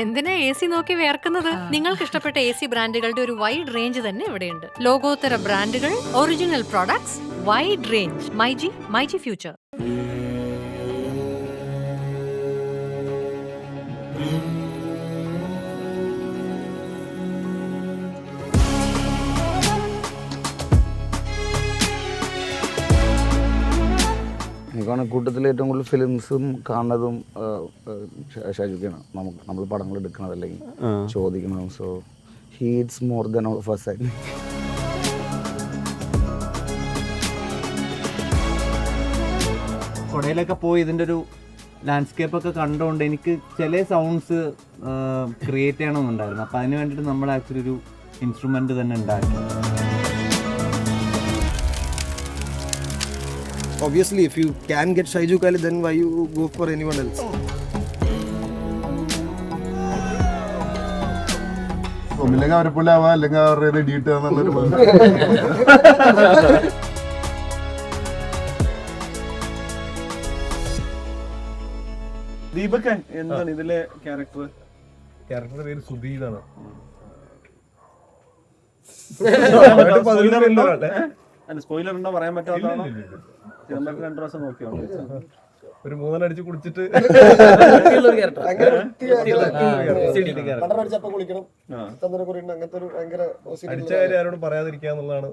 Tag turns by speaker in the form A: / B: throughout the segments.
A: എന്തിനാ A C നോക്കി വേർക്കുന്നത്? നിങ്ങൾക്ക് ഇഷ്ടപ്പെട്ട എ സി ബ്രാൻഡുകളുടെ ഒരു വൈഡ് റേഞ്ച് തന്നെ ഇവിടെയുണ്ട്. ലോകോത്തര ബ്രാൻഡുകൾ original products wide range myG myG future
B: എനിക്കാണ് കൂട്ടത്തിൽ ഏറ്റവും കൂടുതൽ ഫിലിംസും കാണുന്നതും ഷാജുക്കാണ്. നമുക്ക് നമ്മൾ പടങ്ങൾ എടുക്കുന്നത് അല്ലെങ്കിൽ ചോദിക്കുന്നതും so heats more than all of us
C: കൊടയിലൊക്കെ പോയി ഇതിന്റെ ഒരു ലാൻഡ്സ്കേപ്പ് ഒക്കെ കണ്ടുകൊണ്ട് എനിക്ക് ചില സൗണ്ട്സ് ക്രിയേറ്റ് ചെയ്യണമെന്നുണ്ടായിരുന്നു. അപ്പം അതിന് വേണ്ടിയിട്ട് നമ്മൾ ആക്ച്വലി ഒരു ഇൻസ്ട്രുമെന്റ് തന്നെ ഉണ്ടാക്കി.
D: Obviously if you can get shaiju kali then why you go for anyone else
E: ഒന്നില്ലെങ്കിൽ അവരെ പോലെ ആവാം അല്ലെങ്കിൽ അവരുടെ കിട്ടുക എന്നുള്ളൊരു
F: ദീപക് എന്താണ് ഇതിലെ ക്യാരക്ടർ
G: ക്യാരക്ടറുടെ പേര് സുധീന്നാണ്
F: സ്പോയിലർ ഉണ്ടോ പറയാൻ പറ്റാത്തതാണോ ചിദംബരത്തിൽ രണ്ടു പ്രാവശ്യം നോക്കിയോ
G: ഒരു മൂന്നെണ്ണം അടിച്ച് കുടിച്ചിട്ട്
D: അടിച്ചപ്പോ കുളിക്കണം ചന്ദനക്കുറി ഉണ്ട് അങ്ങനത്തെ ഒരു ഭയങ്കര
G: അടിച്ച കാര്യം ആരോടും പറയാതിരിക്കാന്നുള്ളതാണ്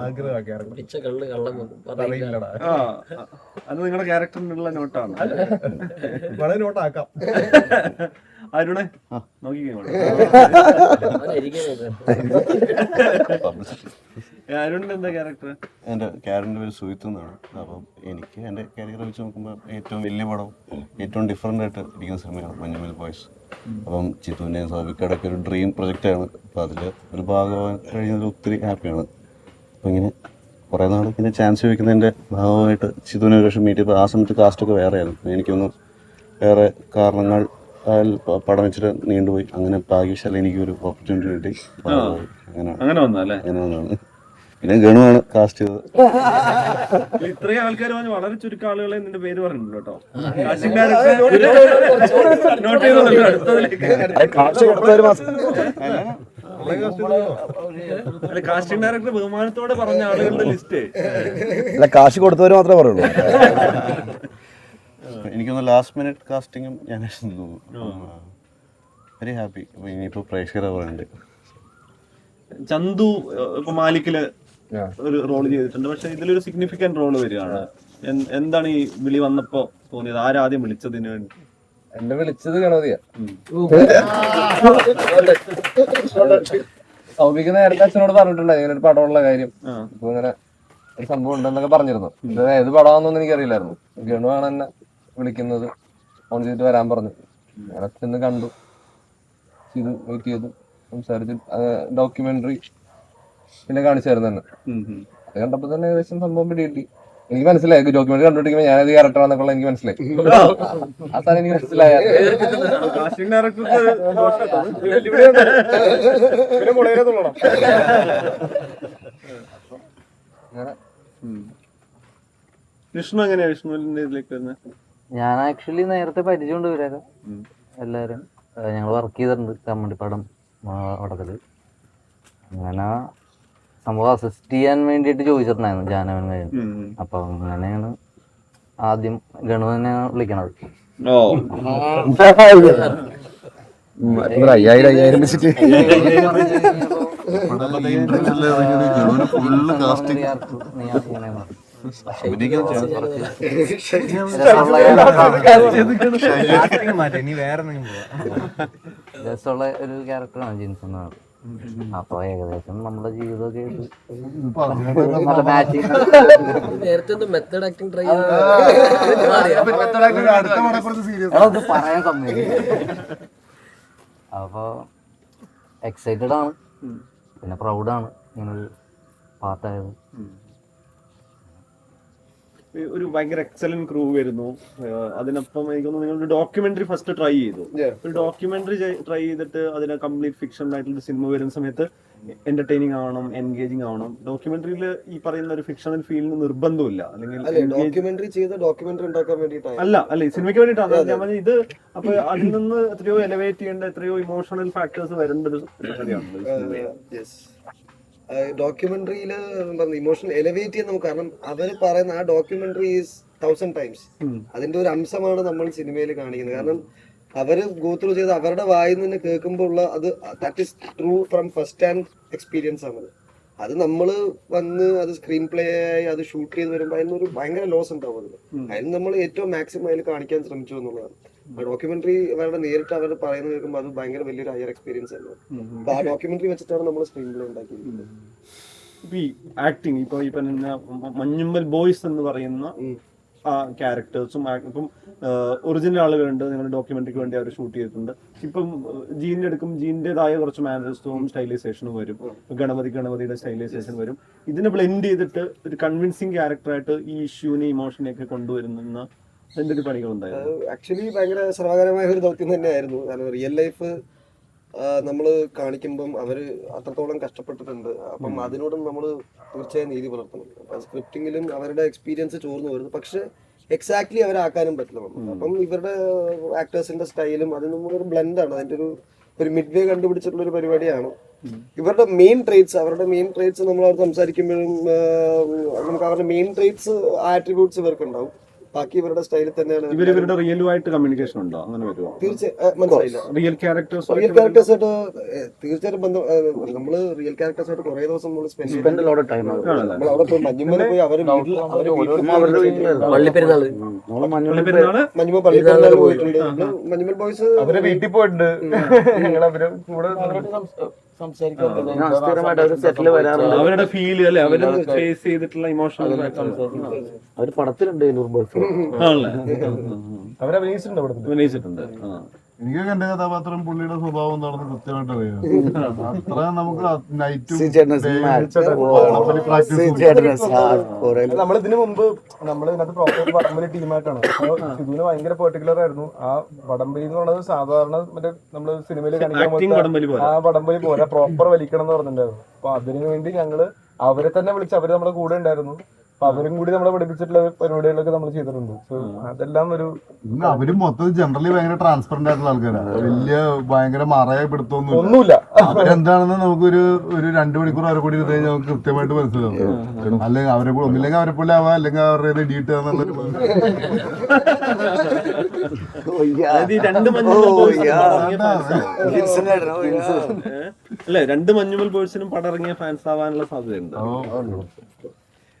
G: ആഗ്രഹം ആ ക്യാരക്ടർ അറിയില്ലടാ
F: ആ അത് നിങ്ങളുടെ ക്യാരക്ടറിനുള്ള നോട്ടാണ്.
G: വളരെ നോട്ടാക്കാം.
F: അരുണെ നോക്കിക്കോ
H: എന്റെ ക്യാരക്ടറിന്റെ പേര് സുഹിത്ത് എന്നാണ്. അപ്പം എനിക്ക് എന്റെ കരിയർ വെച്ച് നോക്കുമ്പോൾ ഏറ്റവും വലിയ പടം ഏറ്റവും ഡിഫറെന്റ് ആയിട്ട് ഇരിക്കുന്ന സിനിമയാണ് മഞ്ഞുമൽ ബോയ്സ് അപ്പം ചിത്തുവിന്റെയും സൗബിക്കയുടെ ഒക്കെ ഒരു ഡ്രീം പ്രൊജക്റ്റാണ് അപ്പോൾ അതിൽ ഒരു ഭാഗമാകാൻ കഴിഞ്ഞതിൽ ഒത്തിരി ഹാപ്പിയാണ് അപ്പോൾ ഇങ്ങനെ കുറേ നാൾ ഇങ്ങനെ ചാൻസ് ചോദിക്കുന്നതിന്റെ ഭാഗമായിട്ട് ചിത്തുവിനെ ഒരു പക്ഷേ മീറ്റ് ചെയ്തപ്പോൾ ആ സമയത്ത് കാസ്റ്റൊക്കെ വേറെയായിരുന്നു എനിക്കൊന്ന് വേറെ കാരണങ്ങൾ പടം വെച്ചിട്ട് നീണ്ടുപോയി. അങ്ങനെ ഭാഗ്യശാല എനിക്കൊരു ഓപ്പർച്യൂണിറ്റി കിട്ടി. അങ്ങനെ
F: അങ്ങനെ വന്നല്ലേ
H: അങ്ങനെ വന്നതാണ്. പിന്നെ ഗണുവാണ് കാസ്റ്റ് ചെയ്തത്.
F: ഇത്രയും ആൾക്കാർ പറഞ്ഞു വളരെ ചുരുക്കം ആളുകളെ നിന്റെ പേര് പറഞ്ഞിട്ടുണ്ടോ കേട്ടോ. നോട്ട് ചെയ്തോളൂ അടുത്തതിലേക്ക്. അല്ല കാസ്റ്റിംഗ് ഡയറക്ടർ ബഹുമാനത്തോടെ പറഞ്ഞ ആളുകളുടെ ലിസ്റ്റ്
B: അല്ല കാശ് കൊടുത്തവർ മാത്രമേ പറയുള്ളൂ.
H: എനിക്കൊന്ന് ലാസ്റ്റ് മിനിറ്റ് കാസ്റ്റിംഗും ഞാൻ വെരി ഹാപ്പി ഇനിയിപ്പോ പ്രേക്ഷകരെ പറയുന്നുണ്ട്
F: ചന്തു ഇപ്പൊ മാലിക്കിൽ ഒരു റോൾ ചെയ്തിട്ടുണ്ട്. പക്ഷെ ഇതിലൊരു സിഗ്നിഫിക്കന്റ് റോൾ വരികയാണ്. എന്താണ് ഈ വിളി വന്നപ്പോ തോന്നിയത്? ആരാദ്യം വിളിച്ചതിന്? വേണ്ടി
G: എന്നെ വിളിച്ചത് ഗണപതിയാ. സൗഭിക്ക് നേരത്തെ അച്ഛനോട് പറഞ്ഞിട്ടുണ്ട് ഇങ്ങനെ ഒരു പടമുള്ള കാര്യം. ഇപ്പൊ ഇങ്ങനെ ഒരു സംഭവം ഉണ്ടെന്നൊക്കെ പറഞ്ഞിരുന്നു. ഇത് ഏത് പടമാണെന്നൊന്നും എനിക്കറിയില്ലായിരുന്നു. ഗണുവാണ് എന്നെ വിളിക്കുന്നത്. ഫോൺ ചെയ്തിട്ട് വരാൻ പറഞ്ഞു. ഞാൻ ചെന്ന് കണ്ടു. ഇത് വെയിറ്റ് ചെയ്തു. സംസാരിച്ചു. ഡോക്യുമെന്ററി പിന്നെ കാണിച്ചായിരുന്നു തന്നെ
F: ഉം, ഉം.
G: അത് കണ്ടപ്പോ തന്നെ ഏകദേശം സംഭവം പിടികിട്ടി. എനിക്ക് മനസ്സിലായി. ഡോക്യുമെന്റ് കണ്ടുപിടിക്കുമ്പോൾ ഞാനത് ക്യാരക്ടർ ആണെന്നൊക്കെ എനിക്ക് മനസ്സിലായി. ആ സാധനം എനിക്ക് മനസ്സിലായ.
F: വിഷ്ണു എങ്ങനെയാ വിഷ്ണുവിന്റെ ഇതിലേക്ക് വരുന്നത്
I: ഞാൻ ആക്ച്വലി നേരത്തെ പരിചയമുണ്ട് ഇവരൊക്കെ എല്ലാവരും ഞങ്ങൾ വർക്ക് ചെയ്തിട്ടുണ്ട് കമ്മണ്ടിപ്പാടം അവിടത്തിൽ അങ്ങനെ സംഭവം അസിസ്റ്റ് ചെയ്യാൻ വേണ്ടിയിട്ട് ചോദിച്ചിട്ടുണ്ടായിരുന്നു ജാനവൻ കഴിഞ്ഞു അപ്പൊ അങ്ങനെയാണ് ആദ്യം ഗണുവിനെ വിളിക്കണത്.
F: ഓ.
B: അയ്യായിരം അയ്യായിരം വെച്ചിട്ട്
H: ഫുള്ള് കാസ്റ്റിംഗ്
I: രസമുള്ള ഒരു ക്യാരക്ടറാണ് ജിൻസ് എന്നാണ് അപ്പൊ ഏകദേശം നമ്മുടെ ജീവിതമൊക്കെ
E: സീരിയസ്
I: അതൊന്ന് പറയാൻ സമ്മതിക്കും അപ്പൊ എക്സൈറ്റഡ് ആണ്. പിന്നെ പ്രൗഡാണ് ഇങ്ങനൊരു പാർട്ടായത്
F: ഒരു ഭയങ്കര എക്സലന്റ് ക്രൂ വരുന്നു. അതിനൊപ്പം എനിക്ക് നിങ്ങൾ ഡോക്യുമെന്ററി ഫസ്റ്റ് ട്രൈ ചെയ്തു. ഒരു ഡോക്യുമെന്ററി ട്രൈ ചെയ്തിട്ട് അതിനെ കംപ്ലീറ്റ് ഫിക്ഷൻ ആയിട്ടുള്ള സിനിമ വരുന്ന സമയത്ത് എന്റർടൈനിങ് ആവണം എൻഗേജിങ് ആവണം. ഡോക്യുമെന്ററിയിൽ ഈ പറയുന്ന ഒരു ഫിക്ഷണൽ ഫീലിന് നിർബന്ധമില്ല അല്ലെങ്കിൽ
D: ഡോക്യുമെന്ററി ചെയ്ത് ഡോക്യുമെന്ററി ഉണ്ടാക്കാൻ വേണ്ടിയിട്ടാണ്.
F: അല്ല അല്ല സിനിമയ്ക്ക് വേണ്ടിയിട്ടാണ്. ഞാൻ പറഞ്ഞത് ഇത് അപ്പൊ അതിൽ നിന്ന് എത്രയോ എലവേറ്റ് ചെയ്യേണ്ട എത്രയോ ഇമോഷണൽ ഫാക്ടേഴ്സ് വരേണ്ട ഒരു.
D: യെസ് ഡോക്യുമെന്ററിയിൽ പറഞ്ഞു ഇമോഷണൽ എലവേറ്റ് ചെയ്യാൻ നമുക്ക് കാരണം അവർ പറയുന്ന ആ ഡോക്യുമെന്ററി ഈസ് തൗസൻഡ് ടൈംസ് അതിന്റെ ഒരു അംശമാണ് നമ്മൾ സിനിമയിൽ കാണിക്കുന്നത്. കാരണം അവർ ഗോത്രൂ ചെയ്ത് അവരുടെ വായിൽ നിന്ന് കേൾക്കുമ്പോൾ ഉള്ള അത് that is true from first hand experience ആണ് അത്. നമ്മൾ വന്ന് അത് സ്ക്രീൻ പ്ലേ ആയി അത് ഷൂട്ട് ചെയ്ത് വരുമ്പോൾ അതിനൊരു ഭയങ്കര ലോസ് ഉണ്ടാവും അതിന് അതിന് നമ്മൾ ഏറ്റവും മാക്സിമം അതിൽ കാണിക്കാൻ ശ്രമിച്ചു എന്നുള്ളതാണ്. ഡോക്യുമെന്ററി അവരുടെ നേരിട്ട് അവർ പറയുന്നത് കേൾക്കുമ്പോൾ അത് ഭയങ്കര വലിയൊരു ഹയർ എക്സ്പീരിയൻസ് ആണ് അപ്പൊ ആ ഡോക്യുമെന്ററി വെച്ചിട്ടാണ് നമ്മൾ സ്ക്രീൻ പ്ലേ ഉണ്ടാക്കിയിരിക്കുന്നത്
F: ഈ ആക്ടിങ് ഇപ്പൊ മഞ്ഞുമ്മൽ ബോയ്സ് എന്ന് പറയുന്ന ആ ക്യാരക്ടേഴ്സും ഇപ്പം ഒറിജിനൽ ആളുകളുണ്ട്. നിങ്ങൾ ഡോക്യുമെന്ററിക്ക് വേണ്ടി അവർ ഷൂട്ട് ചെയ്തിട്ടുണ്ട്. ഇപ്പം ജീനിന്റെ എടുക്കും ജീനിന്റേതായ കുറച്ച് മാനേഴ്സും സ്റ്റൈലൈസേഷനും വരും. ഗണപതി ഗണപതിയുടെ സ്റ്റൈലൈസേഷൻ വരും. ഇതിനെ ബ്ലെൻഡ് ചെയ്തിട്ട് ഒരു കൺവിൻസിങ് ക്യാരക്ടറായിട്ട് ഈ ഇഷ്യൂവിനെ ഇമോഷനെയൊക്കെ കൊണ്ടുവരുന്ന എന്തൊക്കെ പണികളുണ്ടായിരുന്നു?
D: ആക്ച്വലി ഭയങ്കര ശ്രമകരമായ ഒരു ദൗത്യം തന്നെയായിരുന്നു. കാരണം റിയൽ ലൈഫ് നമ്മൾ കാണിക്കുമ്പം അവർ അത്രത്തോളം കഷ്ടപ്പെട്ടിട്ടുണ്ട്. അപ്പം അതിനോടും നമ്മൾ തീർച്ചയായും നീതി പുലർത്തണം. അപ്പം സ്ക്രിപ്റ്റിങ്ങിലും അവരുടെ എക്സ്പീരിയൻസ് ചോർന്നു വരുന്നു. പക്ഷെ എക്സാക്ട്ലി അവരാക്കാനും പറ്റില്ല നമുക്ക്. അപ്പം ഇവരുടെ ആക്ടേഴ്സിന്റെ സ്റ്റൈലും അത് നമ്മളൊരു ബ്ലെൻഡാണ് അതിന്റെ ഒരു ഒരു മിഡ് വേ കണ്ടുപിടിച്ചിട്ടുള്ള ഒരു പരിപാടിയാണ്. ഇവരുടെ മെയിൻ ട്രേറ്റ്സ് അവരുടെ മെയിൻ ട്രേറ്റ്സ് നമ്മൾ അവർ സംസാരിക്കുമ്പോഴും നമുക്ക് അവരുടെ മെയിൻ ട്രേറ്റ്സ് ആട്രിബ്യൂട്ട്സ് ഇവർക്ക് ഉണ്ടാവും ബാക്കി ഇവരുടെ സ്റ്റൈലിൽ തന്നെയാണ്
F: ഇവർ ഇവരുടെ റിയലുമായിട്ട് കമ്മ്യൂണിക്കേഷൻ ഉണ്ടോ? അങ്ങനെ വരുമോ
D: തീർച്ചയായും മനസ്സിലായില്ല.
F: റിയൽ ക്യാരക്ടേഴ്സ്
D: റിയൽ ക്യാരക്ടേഴ്സായിട്ട് തീർച്ചയായും ബന്ധം നമ്മൾ റിയൽ ക്യാരക്ടേഴ്സായിട്ട് കുറെ ദിവസം നമ്മൾ സ്പെൻഡ്
B: സ്പെൻഡ് ലോട്ട് ടൈം
D: നമ്മൾ അവിടെ പോയി മഞ്ഞുമല പോയി പള്ളിപ്പെരുന്നാൾ പോയിട്ടുണ്ട് നമ്മൾ ബോയ്സ്
C: അവരെ വീട്ടിൽ പോയിട്ടുണ്ട്. ഞങ്ങൾ
B: അവർ കൂടെ
F: അവരുടെ ഫീൽ അല്ലെ? അവർ ഫേസ് ചെയ്തിട്ടുള്ള ഇമോഷൻ
B: അവർ പടത്തിലുണ്ട്
C: അഭിനയിച്ചിട്ടുണ്ട്
F: അഭിനയിച്ചിട്ടുണ്ട്. ആ.
E: എനിക്ക് എന്റെ കഥാപാത്രം പുള്ളിയുടെ സ്വഭാവം എന്താണെന്ന് കൃത്യമായിട്ട് അറിയാം. അത്ര നമുക്ക് നൈറ്റും
B: ചേട്ടൻ
C: നമ്മൾ ഇതിനു മുമ്പ് നമ്മൾ ഇതിനകത്ത് പ്രോപ്പർ വടംവലി ടീമായിട്ടാണ്. ഇതിന് ഭയങ്കര പെർട്ടിക്കുലർ ആയിരുന്നു. ആ വടംവലി എന്ന് പറയുന്നത് സാധാരണ മറ്റേ നമ്മൾ സിനിമയിൽ കാണിക്കാൻ. ആ വടംവലി പോലെ പ്രോപ്പർ വലിക്കണം എന്ന് പറഞ്ഞിട്ടുണ്ടായിരുന്നു. അപ്പൊ അതിനു വേണ്ടി ഞങ്ങൾ അവരെ തന്നെ വിളിച്ച് അവർ നമ്മുടെ കൂടെ ഉണ്ടായിരുന്നു. അപ്പൊ അവരും കൂടി നമ്മളെ പഠിപ്പിച്ചിട്ടുള്ള പരിപാടികളൊക്കെ നമ്മൾ ചെയ്തിട്ടുണ്ട്. സോ അതെല്ലാം ഒരു
E: അവർ മൊത്തം ജനറലി ഭയങ്കര ട്രാൻസ്പെറന്റ് ആയിട്ടുള്ള ആൾക്കാരാണ് വലിയ ഭയങ്കര മറയെ പിടുത്തൊന്നും
C: ഒന്നുമില്ല.
E: അവരെന്താണെന്ന് നമുക്കൊരു ഒരു രണ്ടു മണിക്കൂർ അവരെ കൂടി ഇരുന്ന് കഴിഞ്ഞാൽ നമുക്ക് കൃത്യമായിട്ട് മനസ്സിലാവും. അല്ലെങ്കിൽ അവരെ കൂടെ ഒന്നില്ലെങ്കിൽ അവരെ പോലെ ആവാം അല്ലെങ്കിൽ അവരുടെ ഡീറ്റ്
F: അല്ലെ രണ്ട് മഞ്ഞുമൽ ബോയ്സിനും പടറങ്ങിയ ഫാൻസ് ആവാനുള്ള സാധ്യതയുണ്ട്.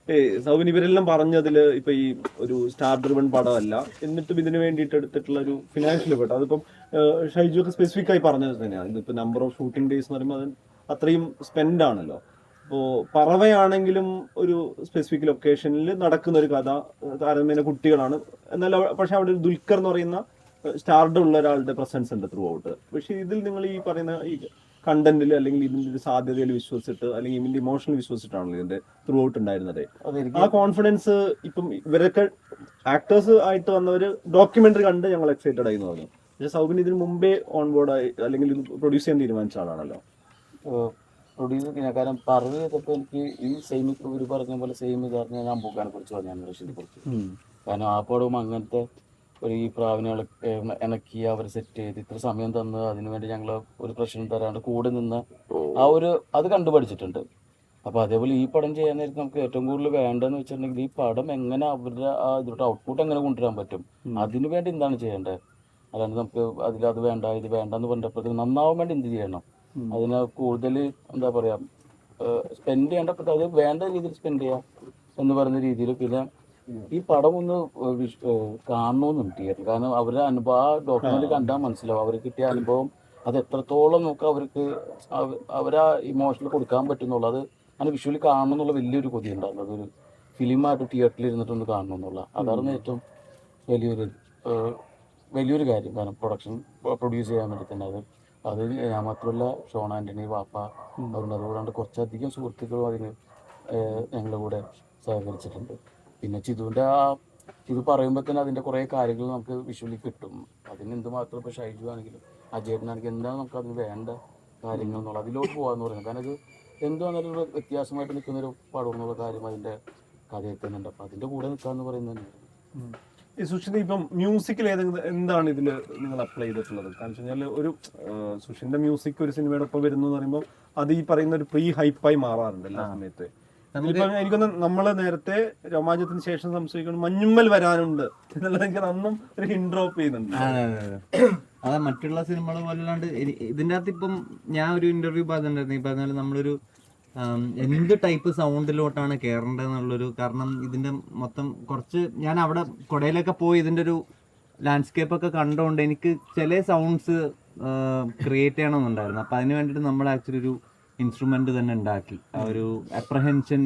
F: ഏയ് സൗബിൻ ഇവരെല്ലാം പറഞ്ഞതിൽ ഇപ്പൊ ഈ ഒരു സ്റ്റാർ ഡ്രിവൺ പടമല്ല. എന്നിട്ടും ഇതിനു വേണ്ടിയിട്ട് എടുത്തിട്ടുള്ള ഒരു ഫിനാൻഷ്യൽ എഫേർട്ട് അതിപ്പം ഷൈജു ഒക്കെ സ്പെസിഫിക് ആയി പറഞ്ഞത് തന്നെയാണ് ഇതിപ്പോ നമ്പർ ഓഫ് ഷൂട്ടിംഗ് ഡേയ്സ് എന്ന് പറയുമ്പോൾ അത് അത്രയും സ്പെൻഡ് ആണല്ലോ. അപ്പോൾ പറവയാണെങ്കിലും ഒരു സ്പെസിഫിക് ലൊക്കേഷനിൽ നടക്കുന്ന ഒരു കഥ താരതമ്യേന കുട്ടികളാണ്. എന്നാൽ പക്ഷെ അവിടെ ഒരു ദുൽഖർ എന്ന് പറയുന്ന സ്റ്റാർഡ് ഉള്ള ഒരാളുടെ പ്രസൻസ് ഉണ്ട് ത്രൂ ഔട്ട് പക്ഷെ ഇതിൽ നിങ്ങൾ ഈ പറയുന്ന ഈ കണ്ടന്റിൽ അല്ലെങ്കിൽ ഇതിന്റെ ഒരു സാധ്യതയിൽ വിശ്വസിച്ചിട്ട് അല്ലെങ്കിൽ ഇതിന്റെ ഇമോഷണൽ വിശ്വസിച്ചിട്ടാണല്ലോ ഇതിന്റെ ത്രൂ ഔട്ട് ഉണ്ടായിരുന്നത് ആ കോൺഫിഡൻസ് ഇപ്പം ഇവരൊക്കെ ആക്ടേഴ്സ് ആയിട്ട് വന്നവര് ഡോക്യുമെന്ററി കണ്ട് ഞങ്ങൾ എക്സൈറ്റഡ് ആയി എന്ന് പറഞ്ഞു. പക്ഷെ സൗബിൻ ഇതിന് മുമ്പേ ഓൺ ബോർഡ് ആയി അല്ലെങ്കിൽ ഇത് പ്രൊഡ്യൂസ് ചെയ്യാൻ തീരുമാനിച്ച ആളാണല്ലോ.
I: പ്രൊഡ്യൂസ് ചെയ്യാൻ കാരണം പറഞ്ഞു ചെയ്തപ്പോൾ എനിക്ക് ഈ സെയിം ഇപ്പോൾ ഇവർ പറഞ്ഞ പോലെ സെയിം ഇത് പറഞ്ഞാൽ ഞാൻ ബുക്കാനെ കുറിച്ച് പറഞ്ഞു റഷീദിനെ കുറിച്ച്. കാരണം ആ പടവും അങ്ങനത്തെ ഒരു ഈ പ്രാവിനെ ഇണക്കി അവർ സെറ്റ് ചെയ്ത് ഇത്ര സമയം തന്ന് അതിനുവേണ്ടി ഞങ്ങൾ ഒരു പ്രശ്നം തരാണ്ട് കൂടെ നിന്ന് ആ ഒരു അത് കണ്ടുപഠിച്ചിട്ടുണ്ട് അപ്പോൾ അതേപോലെ ഈ പടം ചെയ്യാൻ നേരത്തെ നമുക്ക് ഏറ്റവും കൂടുതൽ വേണ്ടതെന്ന് വെച്ചിട്ടുണ്ടെങ്കിൽ ഈ പടം എങ്ങനെ അവരുടെ ആ ഇതിലോട്ട് ഔട്ട്പുട്ട് എങ്ങനെ കൊണ്ടുവരാൻ പറ്റും? അതിനു വേണ്ടി എന്താണ് ചെയ്യേണ്ടത്? അല്ലാണ്ട് നമുക്ക് അതിൽ അത് വേണ്ട ഇത് വേണ്ട എന്ന് പറഞ്ഞപ്പോഴത്തേക്ക് നന്നാവാൻ വേണ്ടി എന്ത് ചെയ്യണം? അതിന് കൂടുതൽ എന്താ പറയാ സ്പെൻഡ് ചെയ്യേണ്ടപ്പോൾ അത് വേണ്ട രീതിയിൽ സ്പെൻഡ് ചെയ്യാം എന്ന് പറയുന്ന രീതിയിൽ പിന്നെ ഈ പടം ഒന്ന് കാണണമെന്നും തിയേറ്റർ കാരണം അവരുടെ അനുഭവം ആ ഡോക്യുമെന്റ് കണ്ടാൽ മനസ്സിലാവും. അവർക്ക് കിട്ടിയ അനുഭവം അത് എത്രത്തോളം നമുക്ക് അവർക്ക് അവ- അവരാ ഇമോഷണൽ കൊടുക്കാൻ പറ്റുന്നുള്ളത് അങ്ങനെ വിഷ്വലി കാണണം എന്നുള്ള വലിയൊരു കൊതി ഉണ്ടായിരുന്നു അതൊരു ഫിലിമായിട്ട് തിയേറ്ററിൽ ഇരുന്നിട്ടൊന്ന് കാണണം എന്നുള്ള. അതായിരുന്നു ഏറ്റവും വലിയൊരു വലിയൊരു കാര്യം. കാരണം പ്രൊഡക്ഷൻ പ്രൊഡ്യൂസ് ചെയ്യാൻ വേണ്ടി തന്നെ അത്. അത് ഞാൻ മാത്രമല്ല ഷോൺ ആന്റണി വാപ്പ അവരുണ്ട് അതുകൂടാണ്ട് കുറച്ചധികം സുഹൃത്തുക്കളും അതിന് ഞങ്ങളുടെ കൂടെ സഹകരിച്ചിട്ടുണ്ട്.
J: പിന്നെ ചിതുവിന്റെ ആ ഇത് പറയുമ്പോൾ തന്നെ അതിന്റെ കുറേ കാര്യങ്ങൾ നമുക്ക് വിഷ്വലി കിട്ടും. അതിന് എന്തുമാത്രം ഇപ്പോൾ ഷൈജു ആണെങ്കിലും അജയനാണെങ്കിലും എന്താണ് നമുക്ക് അതിന് വേണ്ട കാര്യങ്ങൾ എന്നുള്ളത് അതിലോട്ട് പോകാന്ന് പറയുന്നത്. കാരണം അത് എന്തുവാണെങ്കിലും ഒരു വ്യത്യാസമായിട്ട് നിൽക്കുന്ന ഒരു പടം എന്നുള്ള കാര്യം അതിന്റെ കഥയിൽ തന്നെ ഉണ്ട്. അപ്പോൾ അതിന്റെ കൂടെ നിൽക്കാന്ന് പറയുന്നത് തന്നെയാണ്.
F: ഈ സുഷിന്റെ ഇപ്പം മ്യൂസിക്കിൽ ഏതെങ്കിലും എന്താണ് ഇതിൽ നിങ്ങൾ അപ്ലൈ ചെയ്തിട്ടുള്ളത്? കാരണം വെച്ച് കഴിഞ്ഞാൽ ഒരു സുഷിന്റെ മ്യൂസിക് ഒരു സിനിമയുടെ ഒപ്പം വരുന്നു എന്ന് പറയുമ്പോൾ അത് ഈ പറയുന്ന ഒരു പ്രീ ഹൈപ്പായി മാറാറുണ്ട് എല്ലാ സമയത്ത്. എനിക്കൊന്ന് നമ്മൾ നേരത്തെ രോമാഞ്ചത്തിന് ശേഷം സംശയിക്കണം മഞ്ഞുമ്മൽ വരാനുണ്ട് എന്നുള്ളത് എനിക്ക് അന്നും ഒരു ഹിൻഡ്രോപ്പ് ഡ്രോപ്പ് ചെയ്യുന്നുണ്ട്.
C: അതെ മറ്റുള്ള സിനിമകൾ പോലെ ഇതിന്റെ അകത്ത് ഇപ്പം ഞാൻ ഒരു ഇന്റർവ്യൂ പറഞ്ഞിട്ടുണ്ടായിരുന്നു. ഈ പറഞ്ഞാൽ നമ്മളൊരു എന്ത് ടൈപ്പ് സൗണ്ടിലോട്ടാണ് കയറേണ്ടത് എന്നുള്ളൊരു കാരണം ഇതിന്റെ മൊത്തം കുറച്ച് ഞാൻ അവിടെ കൊടയിലൊക്കെ പോയി ഇതിന്റെ ഒരു ലാൻഡ്സ്കേപ്പ് ഒക്കെ കണ്ടുകൊണ്ട് എനിക്ക് ചില സൗണ്ട്സ് ക്രിയേറ്റ് ചെയ്യണമെന്നുണ്ടായിരുന്നു. അപ്പം അതിന് വേണ്ടിയിട്ട് നമ്മൾ ആക്ച്വലി ഒരു ഇൻസ്ട്രുമെന്റ് തന്നെ ഉണ്ടാക്കി. ആ ഒരു അപ്രഹെൻഷൻ